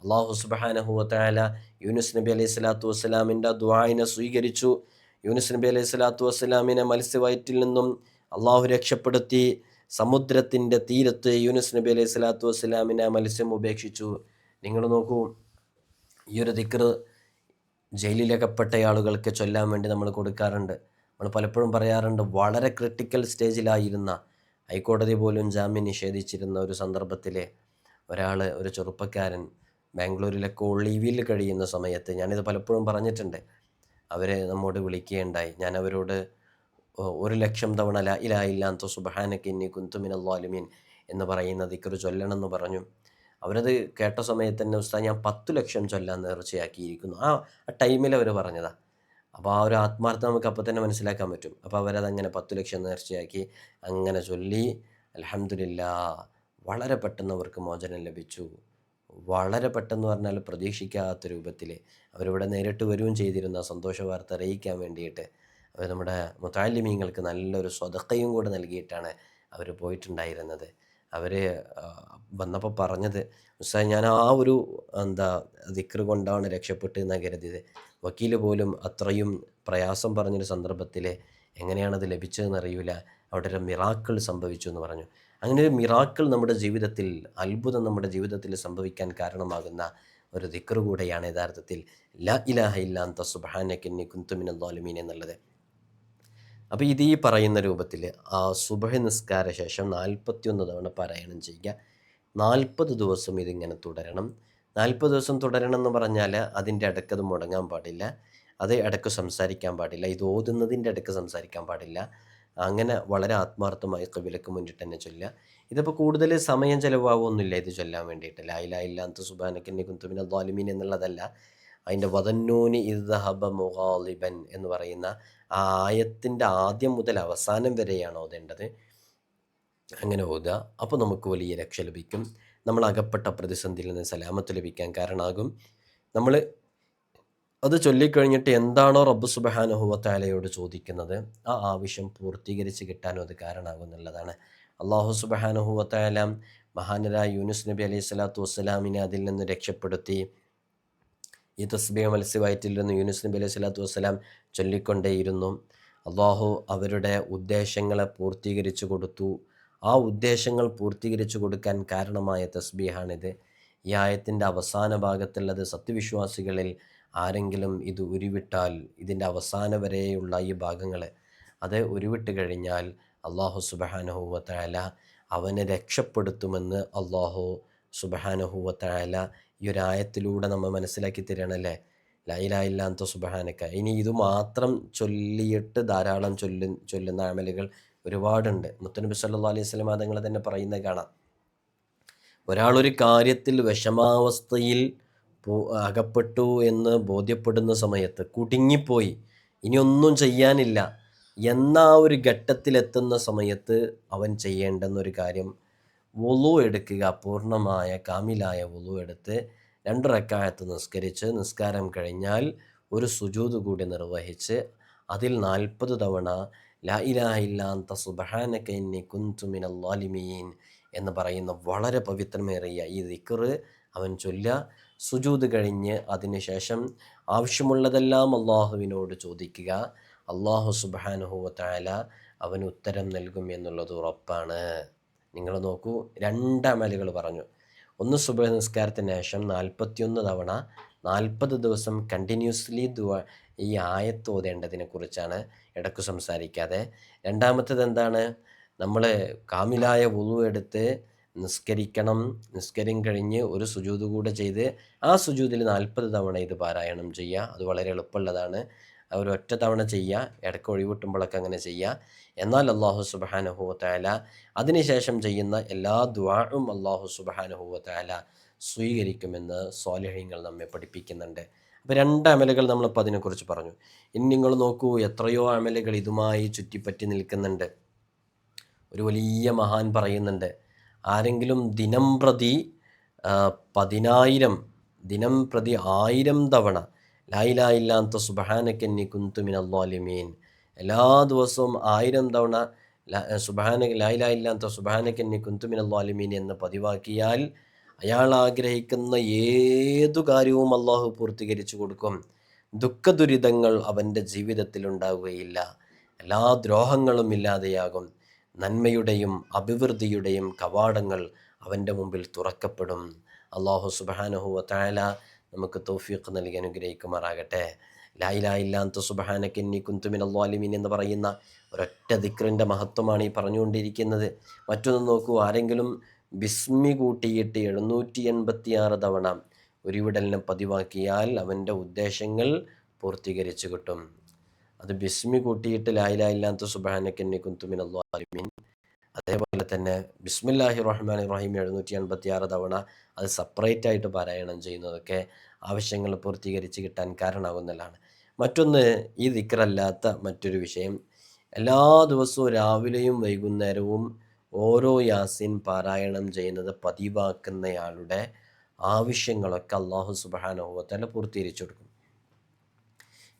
അള്ളാഹു സുബാനഹുവല യൂനുസ് നബി അലൈഹി സ്വലാത്തു വസ്സലാമിന്റെ ദ്വായിനെ സ്വീകരിച്ചു. യൂനുസ് നബി അലൈഹി സ്വലാത്തു വസ്സലാമിനെ മത്സ്യവയറ്റിൽ നിന്നും അള്ളാഹു രക്ഷപ്പെടുത്തി. സമുദ്രത്തിന്റെ തീരത്ത് യൂനുസ് നബി അലൈഹി സ്വലാത്തു വസ്സലാമിനെ മത്സ്യം ഉപേക്ഷിച്ചു. നിങ്ങൾ നോക്കൂ ഈ ഒരു ദിക്ർ ജയിലിലകപ്പെട്ട ആളുകൾക്ക് ചൊല്ലാൻ വേണ്ടി നമ്മൾ കൊടുക്കാറുണ്ട്. നമ്മൾ പലപ്പോഴും പറയാറുണ്ട് വളരെ ക്രിട്ടിക്കൽ സ്റ്റേജിലായിരുന്ന ഹൈക്കോടതി പോലും ജാമ്യം നിഷേധിച്ചിരുന്ന ഒരു സന്ദർഭത്തിൽ ഒരാൾ ഒരു ചെറുപ്പക്കാരൻ ബാംഗ്ലൂരിലെ ഒളിവിൽ കഴിയുന്ന സമയത്ത് ഞാനിത് പലപ്പോഴും പറഞ്ഞിട്ടുണ്ട്. അവരെ നമ്മോട് വിളിക്കുകയുണ്ടായി. ഞാൻ അവരോട് ഒരു ലക്ഷം തവണ ല ഇലാ ഇല്ലാത്ത സുബഹാനക്ക് ഇന്നി കുന്തുമിൻ അള്ളാലുമീൻ എന്ന് പറയുന്ന ദിക്കറ് ചൊല്ലണമെന്ന് പറഞ്ഞു. അവരത് കേട്ട സമയത്ത് തന്നെ ഉസ്താദ് ഞാൻ പത്തു ലക്ഷം ചൊല്ലാൻ നേർച്ചയാക്കിയിരിക്കുന്നു. ആ ടൈമിൽ അവർ പറഞ്ഞതാ. അപ്പോൾ ആ ഒരു ആത്മാർത്ഥം നമുക്ക് അപ്പോൾ തന്നെ മനസ്സിലാക്കാൻ പറ്റും. അപ്പോൾ അവരതങ്ങനെ പത്ത് ലക്ഷം നേർച്ചയാക്കി അങ്ങനെ ചൊല്ലി അൽഹംദുലില്ലാ വളരെ പെട്ടെന്ന് അവർക്ക് മോചനം ലഭിച്ചു. വളരെ പെട്ടെന്ന് പറഞ്ഞാൽ പ്രതീക്ഷിക്കാത്ത രൂപത്തിൽ അവരിവിടെ നേരിട്ട് വരികയും ചെയ്തിരുന്ന. സന്തോഷ വാർത്ത അറിയിക്കാൻ വേണ്ടിയിട്ട്. അവർ നമ്മുടെ മുത്താലിമീങ്ങൾക്ക് നല്ലൊരു സ്വതക്കയും കൂടെ നൽകിയിട്ടാണ് അവർ പോയിട്ടുണ്ടായിരുന്നത്. അവർ വന്നപ്പോൾ പറഞ്ഞത് ഉസ്താ ഞാൻ ആ ഒരു എന്താ ദിക്ർ കൊണ്ടാണ് രക്ഷപ്പെട്ട് എന്നാണ് കരുതിയത്. വക്കീൽ പോലും അത്രയും പ്രയാസം പറഞ്ഞൊരു സന്ദർഭത്തിൽ എങ്ങനെയാണത് ലഭിച്ചതെന്ന് അറിയില്ല അവിടെ ഒരു മിറാക്കിൾ സംഭവിച്ചു എന്ന് പറഞ്ഞു. അങ്ങനെ ഒരു മിറാക്കിൾ നമ്മുടെ ജീവിതത്തിൽ അത്ഭുതം നമ്മുടെ ജീവിതത്തിൽ സംഭവിക്കാൻ കാരണമാകുന്ന ഒരു ദിക്റ് കൂടെയാണ് യഥാർത്ഥത്തിൽ ല ഇലാഹ ഇല്ലാന്ത സുബാനക്കിന്നി കുന്തുമിന ദോലമീൻ എന്നുള്ളത്. അപ്പോൾ ഇത് ഈ പറയുന്ന രൂപത്തിൽ ആ സുബഹ നിസ്കാര ശേഷം നാൽപ്പത്തിയൊന്ന് തവണ പാരായണം ചെയ്യുക. നാൽപ്പത് ദിവസം ഇതിങ്ങനെ തുടരണം. നാൽപ്പത് ദിവസം തുടരണം എന്ന് പറഞ്ഞാൽ അതിന്റെ ഇടയ്ക്കത് മുടങ്ങാൻ പാടില്ല. അത് ഇടയ്ക്ക് സംസാരിക്കാൻ പാടില്ല. ഇത് ഓതുന്നതിന്റെ ഇടയ്ക്ക് സംസാരിക്കാൻ പാടില്ല. അങ്ങനെ വളരെ ആത്മാർത്ഥമായി കവിലക്ക് മുന്നിട്ട് തന്നെ ചൊല്ലുക. ഇതിപ്പോൾ കൂടുതൽ സമയം ചിലവാകുമൊന്നുമില്ല ഇത് ചൊല്ലാൻ വേണ്ടിയിട്ട്. ലായില ഇല്ലാത്ത സുബാനക്കിന്റെ കുന്തുമിന ദ്വാലിമിൻ എന്നുള്ളതല്ല. അതിന്റെ വതന്നൂനി ഇദ്ഹബ മുഹാലിബൻ എന്ന് പറയുന്ന ആ ആയത്തിന്റെ ആദ്യം മുതൽ അവസാനം വരെയാണ് ഓതേണ്ടത്. അങ്ങനെ ഓതുക. അപ്പോൾ നമുക്ക് വലിയ രക്ഷ ലഭിക്കും. നമ്മൾ അകപ്പെട്ട പ്രതിസന്ധിയിൽ നിന്ന് സലാമത്ത് ലഭിക്കാൻ കാരണമാകും. നമ്മൾ അത് ചൊല്ലിക്കഴിഞ്ഞിട്ട് എന്താണോ റബ്ബ് സുബഹാനുഹുവത്താലയോട് ചോദിക്കുന്നത് ആ ആവശ്യം പൂർത്തീകരിച്ച് കിട്ടാനും അത് കാരണമാകുന്നുള്ളതാണ് അള്ളാഹു സുബഹാനുഹുവത്താല മഹാനരായ യൂനുസ് നബി അലൈഹി സ്വലാത്തു വസ്സലാമിനെ അതിൽ നിന്ന് രക്ഷപ്പെടുത്തി. ഈ തസ്ബിയ നിന്ന് യൂനുസ് നബി അലൈഹി സ്വലാത്തു വസ്സലാം ചൊല്ലിക്കൊണ്ടേയിരുന്നു. അള്ളാഹു അവരുടെ ഉദ്ദേശങ്ങളെ പൂർത്തീകരിച്ചു കൊടുത്തു. ആ ഉദ്ദേശങ്ങൾ പൂർത്തീകരിച്ചു കൊടുക്കാൻ കാരണമായ തസ്ബീഹാണിത്. ഈ ആയത്തിന്റെ അവസാന ഭാഗത്തുള്ളത് സത്യവിശ്വാസികളിൽ ആരെങ്കിലും ഇത് ഉരുവിട്ടാൽ ഇതിന്റെ അവസാന വരെയുള്ള ഈ ഭാഗങ്ങൾ അത് ഉരുവിട്ട് കഴിഞ്ഞാൽ അള്ളാഹു സുബഹാനഹുവത്തായാല അവനെ രക്ഷപ്പെടുത്തുമെന്ന് അള്ളാഹു സുബഹാനഹുവത്തായാല ഈ ഒരു ആയത്തിലൂടെ നമ്മൾ മനസ്സിലാക്കി തരണല്ലേ ലൈലായില്ലാത്ത സുബഹാനക്ക ഇനി ഇത് മാത്രം ചൊല്ലിയിട്ട് ധാരാളം ചൊല്ലു ചൊല്ലുന്ന അമലുകൾ ഒരുപാടുണ്ട്. മുത്തനബി സല്ലാ അലൈഹി സ്വലം അതങ്ങൾ തന്നെ പറയുന്നത് കാണാം. ഒരാളൊരു കാര്യത്തിൽ വിഷമാവസ്ഥയിൽ അകപ്പെട്ടു എന്ന് ബോധ്യപ്പെടുന്ന സമയത്ത് കുടുങ്ങിപ്പോയി ഇനി ഒന്നും ചെയ്യാനില്ല എന്ന ആ ഒരു ഘട്ടത്തിലെത്തുന്ന സമയത്ത് അവൻ ചെയ്യേണ്ടെന്നൊരു കാര്യം വുളു എടുക്കുക പൂർണമായ കാമിലായ വുളു എടുത്ത് രണ്ട് റക്കായത്ത് നിസ്കരിച്ച് നിസ്കാരം കഴിഞ്ഞാൽ ഒരു സുജൂത് കൂടി നിർവഹിച്ച് അതിൽ നാൽപ്പത് തവണ ലാ സുബഹാനക ഇന്നി എന്ന് പറയുന്ന വളരെ പവിത്രമേറിയ ഈ ദിക്കറ് അവൻ ചൊല്ല സുജൂത് കഴിഞ്ഞ് അതിനുശേഷം ആവശ്യമുള്ളതെല്ലാം അള്ളാഹുവിനോട് ചോദിക്കുക. അള്ളാഹു സുബാനുഹുവത്തായാല അവന് ഉത്തരം നൽകും എന്നുള്ളത് ഉറപ്പാണ്. നിങ്ങൾ നോക്കൂ രണ്ട് അമലുകൾ പറഞ്ഞു. ഒന്ന് സുബ നിസ്കാരത്തിന് ശേഷം നാൽപ്പത്തിയൊന്ന് തവണ നാൽപ്പത് ദിവസം കണ്ടിന്യൂസ്ലി ഈ ആയത്ത് ഓതേണ്ടതിനെ കുറിച്ചാണ്. ഇടയ്ക്ക് സംസാരിക്കാതെ. രണ്ടാമത്തേത് എന്താണ്? നമ്മൾ കാമിലായ വുളു എടുത്ത് നിസ്കരിക്കണം. നിസ്കരം കഴിഞ്ഞ് ഒരു സുജൂത് കൂടെ ചെയ്ത് ആ സുജൂതിൽ നാൽപ്പത് തവണ ഇത് പാരായണം ചെയ്യുക. അത് വളരെ എളുപ്പമുള്ളതാണ്. ഒരു ഒറ്റ തവണ ചെയ്യുക. ഇടയ്ക്ക് ഒഴിവിട്ടുമ്പോഴൊക്കെ അങ്ങനെ ചെയ്യുക. എന്നാൽ അള്ളാഹു സുബാനുഹുവത്തായ അതിനുശേഷം ചെയ്യുന്ന എല്ലാ ദ്വാഴും അള്ളാഹു സുബാനുഹുവത്തായ സ്വീകരിക്കുമെന്ന് സ്വാലിഹ്യങ്ങൾ നമ്മെ പഠിപ്പിക്കുന്നുണ്ട്. അപ്പോൾ രണ്ട് അമലുകൾ നമ്മളിപ്പോൾ അതിനെക്കുറിച്ച് പറഞ്ഞു. ഇനി നിങ്ങൾ നോക്കൂ എത്രയോ അമലുകൾ ഇതുമായി ചുറ്റിപ്പറ്റി നിൽക്കുന്നുണ്ട്. ഒരു വലിയ മഹാൻ പറയുന്നുണ്ട് ആരെങ്കിലും ദിനം പ്രതി പതിനായിരം ദിനം പ്രതി ആയിരം തവണ ലായിലായില്ലാത്ത സുബഹാനക്കെന്നി കുന്തുമിൻ അള്ളാലിമീൻ എല്ലാ ദിവസവും ആയിരം തവണ സുബഹാന ലായിലായില്ലാത്ത സുബഹാനക്കെന്നി കുന്തുമിൻ അള്ളാലിമീൻ എന്ന് പതിവാക്കിയാൽ അയാൾ ആഗ്രഹിക്കുന്ന ഏതു കാര്യവും അള്ളാഹു പൂർത്തീകരിച്ചു കൊടുക്കും. ദുഃഖദുരിതങ്ങൾ അവന്റെ ജീവിതത്തിൽ ഉണ്ടാവുകയില്ല. എല്ലാ ദ്രോഹങ്ങളും ഇല്ലാതെയാകും. നന്മയുടെയും അഭിവൃദ്ധിയുടെയും കവാടങ്ങൾ അവന്റെ മുമ്പിൽ തുറക്കപ്പെടും. അള്ളാഹു സുബാനഹുവ താല നമുക്ക് തൗഫീഖ് നൽകി അനുഗ്രഹിക്കുമാറാകട്ടെ. ലായിലായില്ലാത്ത സുബഹാനക്കെന്നി കുന്തുമിൻ അള്ളാലിമീൻ എന്ന് പറയുന്ന ഒരൊറ്റ ദിക്റിന്റെ മഹത്വമാണ് ഈ പറഞ്ഞുകൊണ്ടിരിക്കുന്നത്. മറ്റൊന്ന് നോക്കൂ ആരെങ്കിലും ബിസ്മി കൂട്ടിയിട്ട് എഴുന്നൂറ്റി എൺപത്തി ആറ് തവണ ഒരു പതിവാക്കിയാൽ അവന്റെ ഉദ്ദേശങ്ങൾ പൂർത്തീകരിച്ചു കിട്ടും. അത് ബിസ്മി കൂട്ടിയിട്ട് ലായിലായില്ലാത്ത സുബാനക്കെന്നെ കുന്തുമിൻ അള്ളാലിമീൻ അതേപോലെ തന്നെ ബിസ്മില്ലാഹി റഹ്മാൻ റഹീം എഴുന്നൂറ്റി എൺപത്തി ആറ് തവണ അത് സെപ്പറേറ്റ് ആയിട്ട് പാരായണം ചെയ്യുന്നതൊക്കെ ആവശ്യങ്ങൾ പൂർത്തീകരിച്ച് കിട്ടാൻ കാരണമാകുന്നതാണ്. മറ്റൊന്ന് ഈ ദിക്കറല്ലാത്ത മറ്റൊരു വിഷയം. എല്ലാ ദിവസവും രാവിലെയും വൈകുന്നേരവും ഓരോ യാസീൻ പാരായണം ചെയ്യുന്നത് പതിവാക്കുന്നയാളുടെ ആവശ്യങ്ങളൊക്കെ അള്ളാഹു സുബാനുഭവത്തല പൂർത്തീകരിച്ചു കൊടുക്കും.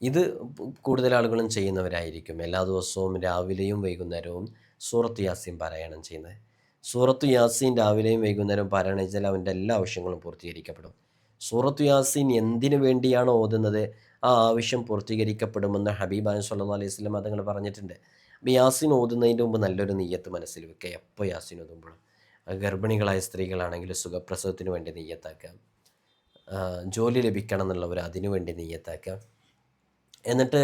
ഇത് കൂടുതൽ ആളുകളും ചെയ്യുന്നവരായിരിക്കും. എല്ലാ ദിവസവും രാവിലെയും വൈകുന്നേരവും സൂറത്ത് യാസീൻ പാരായണം ചെയ്യുന്നത്. സൂറത്ത് യാസീൻ രാവിലെയും വൈകുന്നേരവും പാരായണം ചെയ്താൽ അവന്റെ എല്ലാ ആവശ്യങ്ങളും പൂർത്തീകരിക്കപ്പെടും. സൂറത്ത് യാസീൻ എന്തിനു വേണ്ടിയാണ് ഓതുന്നത്? ആ ആവശ്യം പൂർത്തീകരിക്കപ്പെടുമെന്ന് ഹബീബാൻ സല്ലാ അലൈഹി സ്വലം അതങ്ങൾ പറഞ്ഞിട്ടുണ്ട്. അപ്പോൾ യാസിൻ ഓതുന്നതിന്റെ മുമ്പ് നല്ലൊരു നെയ്യത്ത് മനസ്സിൽ വെക്കുക. എപ്പോൾ യാസിൻ ഓതുമ്പോഴും ഗർഭിണികളായ സ്ത്രീകളാണെങ്കിൽ സുഖപ്രസവത്തിന് വേണ്ടി നെയ്യത്താക്കുക. ജോലി ലഭിക്കണം എന്നുള്ളവർ അതിനു വേണ്ടി നെയ്യത്താക്കുക. എന്നിട്ട്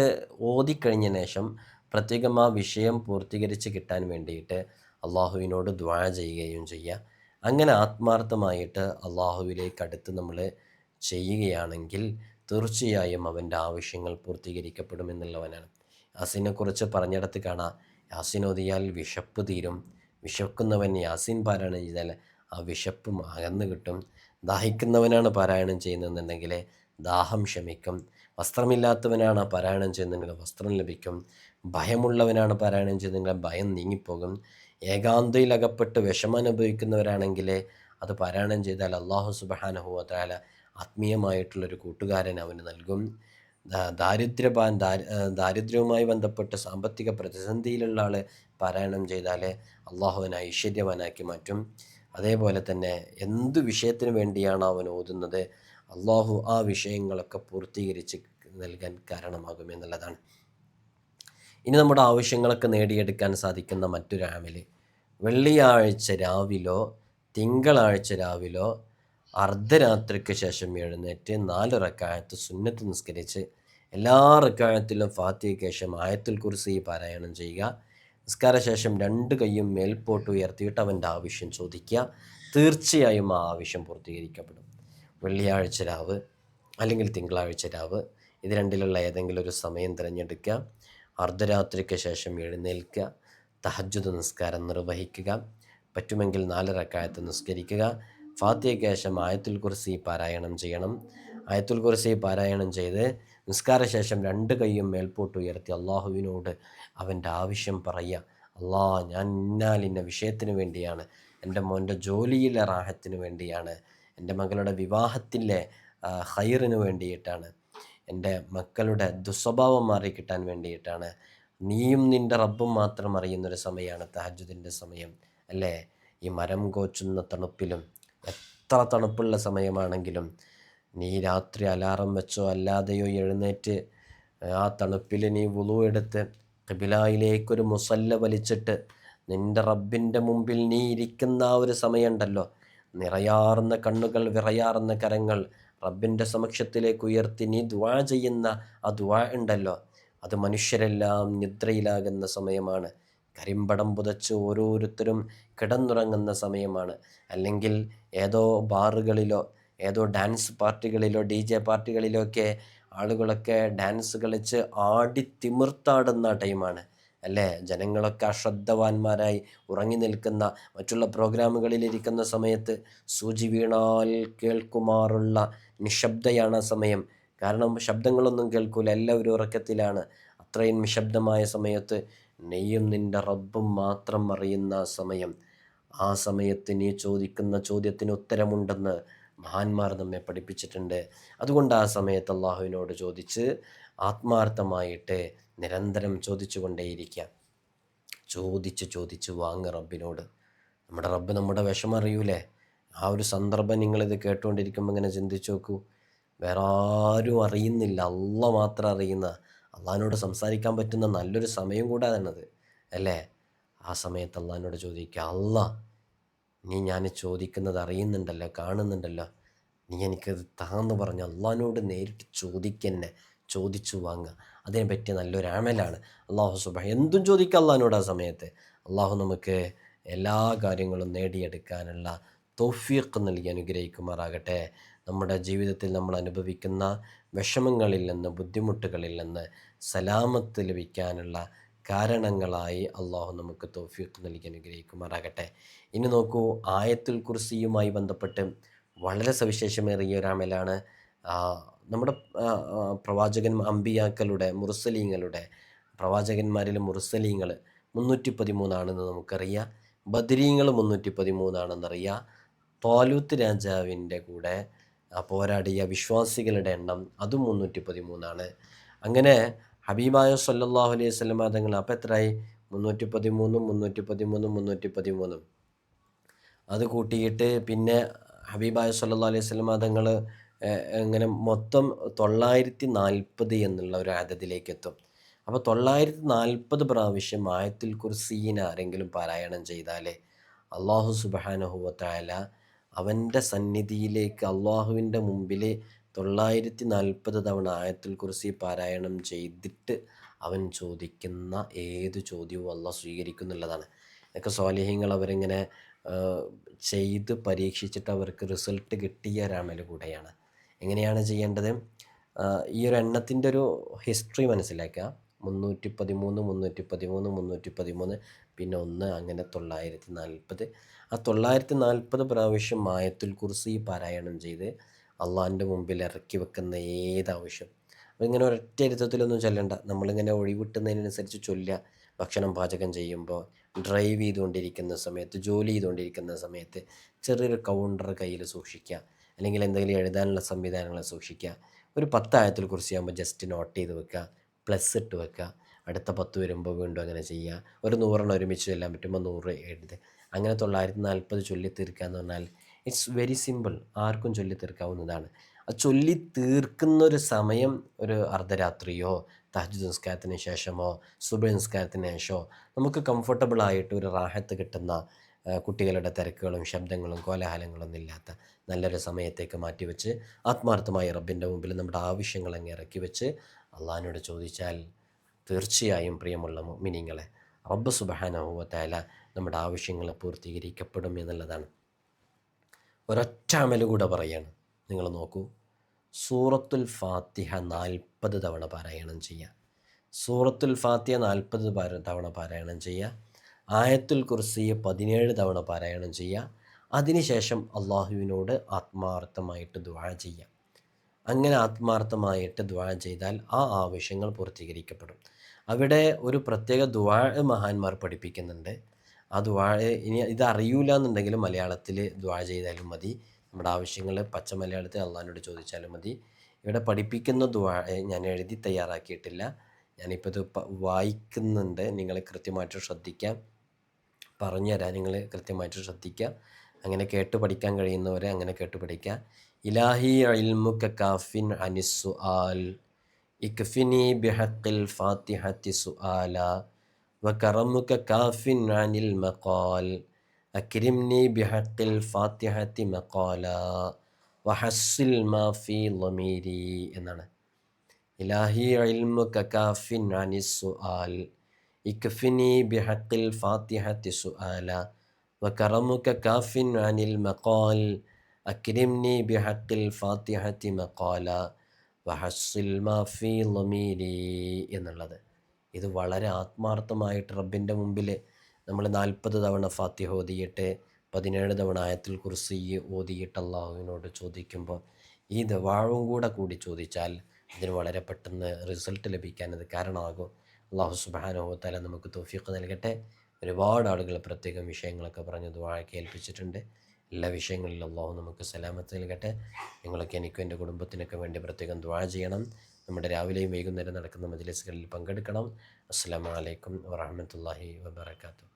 ഓതിക്കഴിഞ്ഞ ശേഷം പ്രത്യേകം ആ വിഷയം പൂർത്തീകരിച്ച് കിട്ടാൻ വേണ്ടിയിട്ട് അള്ളാഹുവിനോട് ദ്വാ ചെയ്യുകയും ചെയ്യുക. അങ്ങനെ ആത്മാർത്ഥമായിട്ട് അള്ളാഹുവിലേക്ക് അടുത്ത് നമ്മൾ ചെയ്യുകയാണെങ്കിൽ തീർച്ചയായും അവന്റെ ആവശ്യങ്ങൾ പൂർത്തീകരിക്കപ്പെടുമെന്നുള്ളവനാണ് യാസിനെക്കുറിച്ച് പറഞ്ഞിടത്ത് കാണാം. യാസിനോദിയാൽ വിശപ്പ് തീരും. വിശക്കുന്നവൻ യാസിൻ പാരായണം ചെയ്താൽ ആ വിശപ്പ് അകന്നു കിട്ടും. ദാഹിക്കുന്നവനാണ് പാരായണം ചെയ്യുന്നതെന്നുണ്ടെങ്കിൽ ദാഹം ശമിക്കും. വസ്ത്രമില്ലാത്തവനാണ് പാരായണം ചെയ്യുന്നതെങ്കിൽ വസ്ത്രം ലഭിക്കും. ഭയമുള്ളവനാണ് പാരായണം ചെയ്യുന്നതെങ്കിൽ ഭയം നീങ്ങിപ്പോകും. ഏകാന്തയിൽ അകപ്പെട്ട് വിഷമം അനുഭവിക്കുന്നവരാണെങ്കിൽ അത് പാരായണം ചെയ്താൽ അള്ളാഹു സുബാനഹുവത്താല ആത്മീയമായിട്ടുള്ളൊരു കൂട്ടുകാരൻ അവന് നൽകും. ദാരിദ്ര്യപാൻ ദാരിദ്ര്യവുമായി ബന്ധപ്പെട്ട് സാമ്പത്തിക പ്രതിസന്ധിയിലുള്ള ആൾ പാരായണം ചെയ്താൽ അള്ളാഹുവിനെ ഐശ്വര്യവാനാക്കി മാറ്റും. അതേപോലെ തന്നെ എന്ത് വിഷയത്തിന് വേണ്ടിയാണ് അവൻ ഓതുന്നത്? അള്ളാഹു ആ വിഷയങ്ങളൊക്കെ പൂർത്തീകരിച്ച് നൽകാൻ കാരണമാകും എന്നുള്ളതാണ്. ഇനി നമ്മുടെ ആവശ്യങ്ങളൊക്കെ നേടിയെടുക്കാൻ സാധിക്കുന്ന മറ്റൊരു വെള്ളിയാഴ്ച രാവിലോ തിങ്കളാഴ്ച രാവിലോ അർദ്ധരാത്രിക്ക് ശേഷം എഴുന്നേറ്റ് നാല് റക്കായത്ത് സുന്നത്ത് നിസ്കരിച്ച് എല്ലാ റക്കായത്തിലും ഫാത്തിഹയ്ക്ക് ശേഷം ആയത്തുൽ ഈ പാരായണം ചെയ്യുക. നിസ്കാര ശേഷം രണ്ട് കൈയും മേൽപോട്ട് ഉയർത്തിയിട്ട് അവന്റെ ആവശ്യം ചോദിക്കുക. തീർച്ചയായും ആ ആവശ്യം പൂർത്തീകരിക്കപ്പെടും. വെള്ളിയാഴ്ച രാവ് അല്ലെങ്കിൽ തിങ്കളാഴ്ച രാവ് ഇത് രണ്ടിലുള്ള ഏതെങ്കിലും ഒരു സമയം തിരഞ്ഞെടുക്കുക. അർദ്ധരാത്രിക്ക് ശേഷം എഴുന്നേൽക്കുക. തഹജ്ജുദ് നിസ്കാരം നിർവഹിക്കുക. പറ്റുമെങ്കിൽ നാല് റക്കായത്ത് നിസ്കരിക്കുക. ഫാത്തിയയ്ക്ക് ആയത്തുൽ കുർസി പാരായണം ചെയ്യണം. ആയത്തുൽ കുർസി പാരായണം ചെയ്ത് നിസ്കാര ശേഷം രണ്ട് കൈയും മേൽപോട്ട് ഉയർത്തി അള്ളാഹുവിനോട് അവന്റെ ആവശ്യം പറയുക. അള്ളാ ഞാൻ ഇന്നാൽ ഇന്ന വിഷയത്തിന് വേണ്ടിയാണ്. എന്റെ മോന്റെ ജോലിയിലെ റാഹത്തിന് വേണ്ടിയാണ്. എന്റെ മകളുടെ വിവാഹത്തിലെ ഹൈറിന് വേണ്ടിയിട്ടാണ്. എന്റെ മക്കളുടെ ദുസ്വഭാവം മാറിക്കിട്ടാൻ വേണ്ടിയിട്ടാണ്. നീയും നിന്റെ റബ്ബും മാത്രം അറിയുന്നൊരു സമയമാണ് തഹജുദിന്റെ സമയം അല്ലേ? ഈ മരം കോച്ചുന്ന തണുപ്പിലും എത്ര തണുപ്പുള്ള സമയമാണെങ്കിലും നീ രാത്രി അലാറം വെച്ചോ അല്ലാതെയോ എഴുന്നേറ്റ് ആ തണുപ്പിൽ നീ വുളു എടുത്ത് കബിലായിലേക്കൊരു മുസല്ല വലിച്ചിട്ട് നിന്റെ റബ്ബിന്റെ മുമ്പിൽ നീ ഇരിക്കുന്ന ആ ഒരു സമയമുണ്ടല്ലോ. നിറയാർന്ന കണ്ണുകൾ വിറയാർന്ന കരങ്ങൾ റബ്ബിന്റെ സമക്ഷത്തിലേക്ക് ഉയർത്തി നീ ദുവാ ചെയ്യുന്ന ആ ദുവാ ഉണ്ടല്ലോ. അത് മനുഷ്യരെല്ലാം നിദ്രയിലാകുന്ന സമയമാണ്. കരിമ്പടം പുതച്ച് ഓരോരുത്തരും കിടന്നുറങ്ങുന്ന സമയമാണ്. അല്ലെങ്കിൽ ഏതോ ബാറുകളിലോ ഏതോ ഡാൻസ് പാർട്ടികളിലോ ഡി ജെ പാർട്ടികളിലോ ഒക്കെ ആളുകളൊക്കെ ഡാൻസ് കളിച്ച് ആടി തിമിർത്താടുന്ന ടൈമാണ്. അല്ലേ? ജനങ്ങളൊക്കെ അശ്രദ്ധവാന്മാരായി ഉറങ്ങി നിൽക്കുന്ന മറ്റുള്ള പ്രോഗ്രാമുകളിലിരിക്കുന്ന സമയത്ത് സൂചി വീണാൽ കേൾക്കുമാറുള്ള നിശബ്ദയാണ് ആ സമയം. കാരണം ശബ്ദങ്ങളൊന്നും കേൾക്കൂല എല്ലാവരും ഉറക്കത്തിലാണ്. അത്രയും നിശബ്ദമായ സമയത്ത് നെയ്യും നിന്റെ റബ്ബും മാത്രം അറിയുന്ന സമയം. ആ സമയത്ത് നീ ചോദിക്കുന്ന ചോദ്യത്തിന് ഉത്തരമുണ്ടെന്ന് മഹാന്മാർ നമ്മെ പഠിപ്പിച്ചിട്ടുണ്ട്. അതുകൊണ്ട് ആ സമയത്ത് അള്ളാഹുവിനോട് ചോദിച്ച് ആത്മാർത്ഥമായിട്ട് നിരന്തരം ചോദിച്ചു കൊണ്ടേയിരിക്കുക ചോദിച്ച് ചോദിച്ച് വാങ്ങ റബ്ബിനോട്. നമ്മുടെ റബ്ബ് നമ്മുടെ വിഷമം അറിയൂലേ? ആ ഒരു സന്ദർഭം നിങ്ങളിത് കേട്ടുകൊണ്ടിരിക്കുമ്പോൾ ഇങ്ങനെ ചിന്തിച്ചു നോക്കൂ. വേറെ ആരും അറിയുന്നില്ല. അള്ള മാത്രം അറിയുന്ന അള്ളഹാനോട് സംസാരിക്കാൻ പറ്റുന്ന നല്ലൊരു സമയം കൂടാതാണത് അല്ലേ? ആ സമയത്ത് അള്ളഹാനോട് ചോദിക്കുക അല്ല നീ ഞാൻ ചോദിക്കുന്നത് അറിയുന്നുണ്ടല്ലോ കാണുന്നുണ്ടല്ലോ. നീ എനിക്കത് താന്ന് പറഞ്ഞ് അള്ളഹാനോട് നേരിട്ട് ചോദിക്കന്നെ ചോദിച്ചു വാങ്ങുക അതിനെ പറ്റിയ നല്ലൊരു ആമലാണ്. അള്ളാഹു സുബ എന്തും ചോദിക്കുക അള്ളഹാനോട് ആ സമയത്ത്. അള്ളാഹു നമുക്ക് എല്ലാ കാര്യങ്ങളും നേടിയെടുക്കാനുള്ള തൗഫീഖ് നൽകി അനുഗ്രഹിക്കുമാറാകട്ടെ. നമ്മുടെ ജീവിതത്തിൽ നമ്മൾ അനുഭവിക്കുന്ന വിഷമങ്ങളിൽ നിന്ന് ബുദ്ധിമുട്ടുകളിൽ നിന്ന് സലാമത്ത് ലഭിക്കാനുള്ള കാരണങ്ങളായി അള്ളാഹു നമുക്ക് തൗഫീഖ് നൽകി അനുഗ്രഹിക്കുമാറാകട്ടെ. ഇനി നോക്കൂ ആയത്തുൽ കുർസിയുമായി ബന്ധപ്പെട്ട് വളരെ സവിശേഷമേറിയ ഒരു അമലാണ്. നമ്മുടെ പ്രവാചകൻ അമ്പിയാക്കളുടെ മുർസലീങ്ങളുടെ പ്രവാചകന്മാരിലെ മുർസലീങ്ങൾ മുന്നൂറ്റി പതിമൂന്നാണെന്ന് നമുക്കറിയാം. ബദരീങ്ങൾ മുന്നൂറ്റി പതിമൂന്നാണെന്നറിയാം തോലൂത്ത് രാജാവിന്റെ കൂടെ പോരാടിയ വിശ്വാസികളുടെ എണ്ണം അതും മുന്നൂറ്റി പതിമൂന്നാണ് അങ്ങനെ ഹബീബായ സല്ലാഹു അലൈഹി സ്വലം തങ്ങൾ അപ്പം എത്രയായി? മുന്നൂറ്റി പതിമൂന്നും മുന്നൂറ്റി പതിമൂന്നും മുന്നൂറ്റി പതിമൂന്നും അത് കൂട്ടിയിട്ട് പിന്നെ ഹബീബായ സല്ലാ അലൈഹി സ്വലം തങ്ങൾ ഇങ്ങനെ മൊത്തം തൊള്ളായിരത്തി നാൽപ്പത് എന്നുള്ള ഒരു ആദത്തിലേക്ക് എത്തും അപ്പോൾ തൊള്ളായിരത്തി നാൽപ്പത് പ്രാവശ്യം ആയത്തിൽ കുർസീന ആരെങ്കിലും പാരായണം ചെയ്താൽ അള്ളാഹു സുബാനഹുവത്തായ അവന്റെ സന്നിധിയിലേക്ക് അള്ളാഹുവിന്റെ മുമ്പിൽ തൊള്ളായിരത്തി നാൽപ്പത് തവണ ആയത്തുൽ കുർസി പാരായണം ചെയ്തിട്ട് അവൻ ചോദിക്കുന്ന ഏത് ചോദ്യവും അള്ളാഹ് സ്വീകരിക്കുന്നുള്ളതാണ്. ഇതൊക്കെ സ്വാലിഹ്യങ്ങൾ അവരിങ്ങനെ ചെയ്ത് പരീക്ഷിച്ചിട്ട് അവർക്ക് റിസൾട്ട് കിട്ടിയ ഒരു അമൽ കൂടെയാണ്. എങ്ങനെയാണ് ചെയ്യേണ്ടത്? ഈ ഒരു എണ്ണത്തിന്റെ ഒരു ഹിസ്റ്ററി മനസ്സിലാക്കുക. മുന്നൂറ്റി പതിമൂന്ന് മുന്നൂറ്റി പതിമൂന്ന് മുന്നൂറ്റി പതിമൂന്ന് പിന്നെ ഒന്ന് അങ്ങനെ തൊള്ളായിരത്തി നാൽപ്പത് ആ തൊള്ളായിരത്തി നാൽപ്പത് പ്രാവശ്യം മായത്തുൽ കുർസി പാരായണം ചെയ്ത് അള്ളാഹിന്റെ മുമ്പിൽ ഇറക്കി വെക്കുന്ന ഏതാവശ്യം. അപ്പോൾ ഇങ്ങനെ ഒരൊറ്റ ഇരുത്തത്തിലൊന്നും ചൊല്ലണ്ട. നമ്മളിങ്ങനെ ഒഴിവിട്ടുന്നതിനനുസരിച്ച് ചൊല്ലുക. ഭക്ഷണം പാചകം ചെയ്യുമ്പോൾ ഡ്രൈവ് ചെയ്തുകൊണ്ടിരിക്കുന്ന സമയത്ത് ജോലി ചെയ്തുകൊണ്ടിരിക്കുന്ന സമയത്ത് ചെറിയൊരു കൗണ്ടർ കയ്യിൽ സൂക്ഷിക്കുക. അല്ലെങ്കിൽ എന്തെങ്കിലും എഴുതാനുള്ള സംവിധാനങ്ങൾ സൂക്ഷിക്കുക. ഒരു പത്തായത്തിൽ കുറിച്ച് ചെയ്യുമ്പോൾ ജസ്റ്റ് നോട്ട് ചെയ്ത് വെക്കുക. പ്ലസ് ഇട്ട് വെക്കുക. അടുത്ത പത്ത് വരുമ്പോൾ വീണ്ടും അങ്ങനെ ചെയ്യുക. ഒരു നൂറെണ്ണം ഒരുമിച്ച് ചെല്ലാൻ പറ്റുമ്പോൾ നൂറ് എഴുതുക അങ്ങനെ തൊള്ളായിരത്തി നാൽപ്പത് ചൊല്ലി തീർക്കുക എന്ന് പറഞ്ഞാൽ ഇറ്റ്സ് വെരി സിമ്പിൾ ആർക്കും ചൊല്ലി തീർക്കാവുന്നതാണ്. ആ ചൊല്ലി തീർക്കുന്ന ഒരു സമയം ഒരു അർദ്ധരാത്രിയോ തഹജ് നിസ്കാരത്തിന് ശേഷമോ സുബ നിസ്കാരത്തിന് ശേഷമോ നമുക്ക് കംഫർട്ടബിൾ ആയിട്ട് ഒരു റാഹത്ത് കിട്ടുന്ന കുട്ടികളുടെ തിരക്കുകളും ശബ്ദങ്ങളും കോലാഹലങ്ങളൊന്നും ഇല്ലാത്ത നല്ലൊരു സമയത്തേക്ക് മാറ്റിവെച്ച് ആത്മാർത്ഥമായി റബ്ബിന്റെ മുമ്പിൽ നമ്മുടെ ആവശ്യങ്ങൾ അങ്ങ് ഇറക്കി വെച്ച് അള്ളഹാനോട് ചോദിച്ചാൽ തീർച്ചയായും പ്രിയമുള്ള മിനിങ്ങളെ റബ്ബ് സുബഹാനഹുവത്തായ നമ്മുടെ ആവശ്യങ്ങൾ പൂർത്തീകരിക്കപ്പെടും എന്നുള്ളതാണ്. ഒരൊറ്റ അമൽ കൂടെ പറയാണ്. നിങ്ങൾ നോക്കൂ. സൂറത്തുൽ ഫാത്തിഹ നാൽപ്പത് തവണ പാരായണം ചെയ്യുക സൂറത്തുൽ ഫാത്തിഹ നാൽപ്പത് തവണ പാരായണം ചെയ്യുക ആയത്തുൽ കുർസിയെ പതിനേഴ് തവണ പാരായണം ചെയ്യുക അതിനുശേഷം അള്ളാഹുവിനോട് ആത്മാർത്ഥമായിട്ട് ദുആ ചെയ്യുക അങ്ങനെ ആത്മാർത്ഥമായിട്ട് ദുആ ചെയ്താൽ ആ ആവശ്യങ്ങൾ പൂർത്തീകരിക്കപ്പെടും. അവിടെ ഒരു പ്രത്യേക ദുആ മഹാന്മാർ പഠിപ്പിക്കുന്നുണ്ട്. ആ ദുആ ഇനി ഇത് അറിയൂല എന്നുണ്ടെങ്കിൽ മലയാളത്തിൽ ദുആ ചെയ്താലും മതി. നമ്മുടെ ആവശ്യങ്ങൾ പച്ച മലയാളത്തിൽ അള്ളാഹിനോട് ചോദിച്ചാലും മതി. ഇവിടെ പഠിപ്പിക്കുന്ന ദുആ ഞാൻ എഴുതി തയ്യാറാക്കിയിട്ടില്ല. ഞാനിപ്പോൾ ഇത് വായിക്കുന്നുണ്ട്. നിങ്ങൾ കൃത്യമായിട്ട് ശ്രദ്ധിക്കാം. പറഞ്ഞുതരാം. നിങ്ങൾ കൃത്യമായിട്ട് ശ്രദ്ധിക്കുക. അങ്ങനെ കേട്ട് പഠിക്കാൻ കഴിയുന്നവരെ അങ്ങനെ കേട്ട് പഠിക്കുക. ഇലാഹി ഇൽമുക കാഫിൻ അനിസു ആൽ ഇക്ഫിനി ബിഹക്കിൽ ഫാത്തിഹത്തി സുആല وكرمك كاف عن المقال أكرمني بحق الفاتحة مقالا وحصل ما في ضميري എന്നാണ് إلهي علمك كاف عن السؤال اكفني بحق الفاتحة سؤالا وكرمك كاف عن المقال أكرمني بحق الفاتحة مقالا وحصل ما في ضميري എന്നുള്ളത് ഇത് വളരെ ആത്മാർത്ഥമായിട്ട് റബ്ബിന്റെ മുമ്പിൽ നമ്മൾ നാൽപ്പത് തവണ ഫാത്തിഹ ഓതിയിട്ട് പതിനേഴ് തവണ ആയത്തിൽ കുർസി ഓതിയിട്ട് അള്ളാഹുവിനോട് ചോദിക്കുമ്പോൾ ഈ ദവാഴും കൂടെ കൂടി ചോദിച്ചാൽ ഇതിന് വളരെ പെട്ടെന്ന് റിസൾട്ട് ലഭിക്കാൻ അത് കാരണമാകും. അള്ളാഹു സുബാനുഭവത്താല നമുക്ക് തോഫീക്ക് നൽകട്ടെ. ഒരുപാട് ആളുകൾ പ്രത്യേകം വിഷയങ്ങളൊക്കെ പറഞ്ഞ് ദ്വാഴയ്ക്ക് ഏൽപ്പിച്ചിട്ടുണ്ട്. എല്ലാ വിഷയങ്ങളിലും അള്ളാഹു നമുക്ക് സലാമത്ത് നൽകട്ടെ. നിങ്ങളൊക്കെ എനിക്കും എന്റെ കുടുംബത്തിനൊക്കെ വേണ്ടി പ്രത്യേകം ദുവാഴ ചെയ്യണം. നമ്മുടെ രാവിലെയും വൈകുന്നേരം നടക്കുന്ന മജ്ലിസുകളിൽ പങ്കെടുക്കണം. അസ്സാം വലൈക്കും വാഹമത്തല്ലാഹി വാബർക്കാത്തു